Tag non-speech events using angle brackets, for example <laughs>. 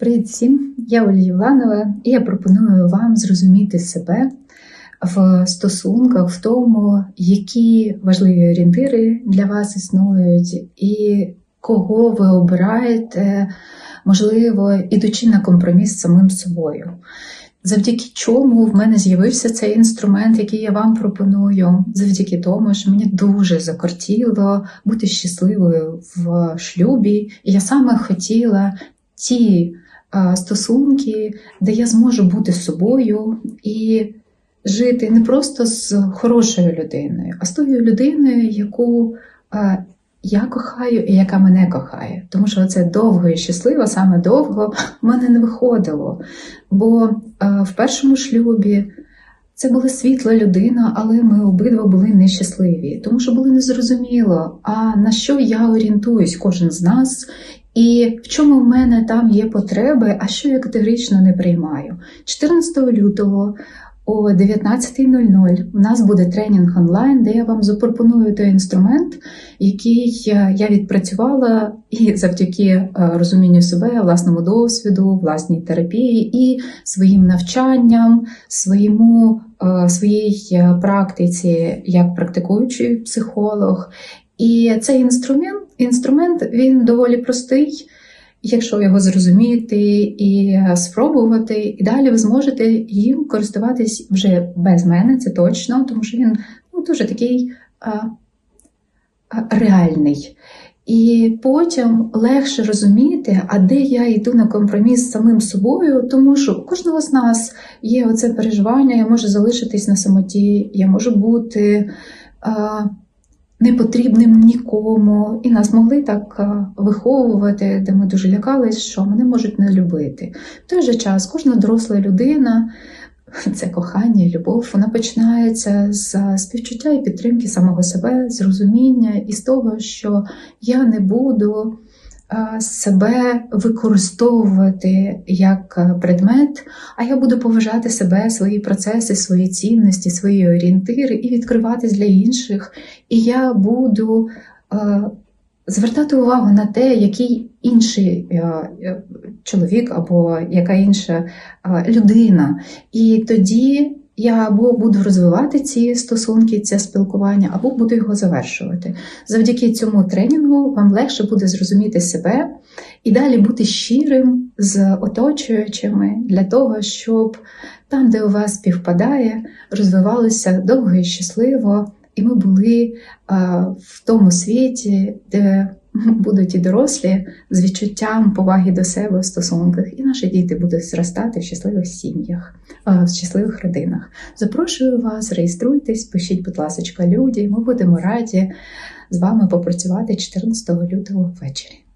Привіт всім! Я Ольга Євланова, і я пропоную вам зрозуміти себе в стосунках, в тому, які важливі орієнтири для вас існують, і кого ви обираєте, можливо, ідучи на компроміс з самим собою. Завдяки чому в мене з'явився цей інструмент, який я вам пропоную, завдяки тому, що мені дуже закортіло бути щасливою в шлюбі, і я саме хотіла ті стосунки, де я зможу бути собою і жити не просто з хорошою людиною, а з тою людиною, яку я кохаю і яка мене кохає. Тому що це довго і щасливо, саме довго в мене не виходило. Бо в першому шлюбі. Це була світла людина, але ми обидва були нещасливі, тому що було незрозуміло, а на що я орієнтуюсь, кожен з нас, і в чому в мене там є потреби, а що я категорично не приймаю. 14 лютого о 19.00 у нас буде тренінг онлайн, де я вам запропоную той інструмент, який я відпрацювала і завдяки розумінню себе, власному досвіду, власній терапії і своїм навчанням, своєму, своїй практиці як практикуючий психолог. І цей інструмент інструмент він доволі простий. Якщо його зрозуміти і спробувати, і далі ви зможете їм користуватись вже без мене, це точно, тому що він ну, дуже такий а, а, реальний. І потім легше розуміти, а де я йду на компроміс з самим собою, тому що у кожного з нас є оце переживання, я можу залишитись на самоті, я можу бути. А, непотрібним нікому, і нас могли так е, виховувати, де ми дуже лякались, що мене можуть не любити. В той же час кожна доросла людина. <laughs> Це кохання, любов, вона починається з співчуття і підтримки самого себе, з розуміння і з того, що я не буду себе використовувати як предмет, а я буду поважати себе, свої процеси, свої цінності, свої орієнтири і відкриватись для інших. І я буду звертати увагу на те, який інший чоловік або яка інша людина. І тоді я або буду розвивати ці стосунки, це спілкування, або буду його завершувати. Завдяки цьому тренінгу вам легше буде зрозуміти себе і далі бути щирим з оточуючими для того, щоб там, де у вас співпадає, розвивалося довго і щасливо, і ми були в тому світі, де <laughs> будуть і дорослі з відчуттям поваги до себе в стосунках, і наші діти будуть зростати в щасливих сім'ях, в щасливих родинах. Запрошую вас, реєструйтесь, пишіть, будь ласка, люди. Ми будемо раді з вами попрацювати 14 лютого ввечері.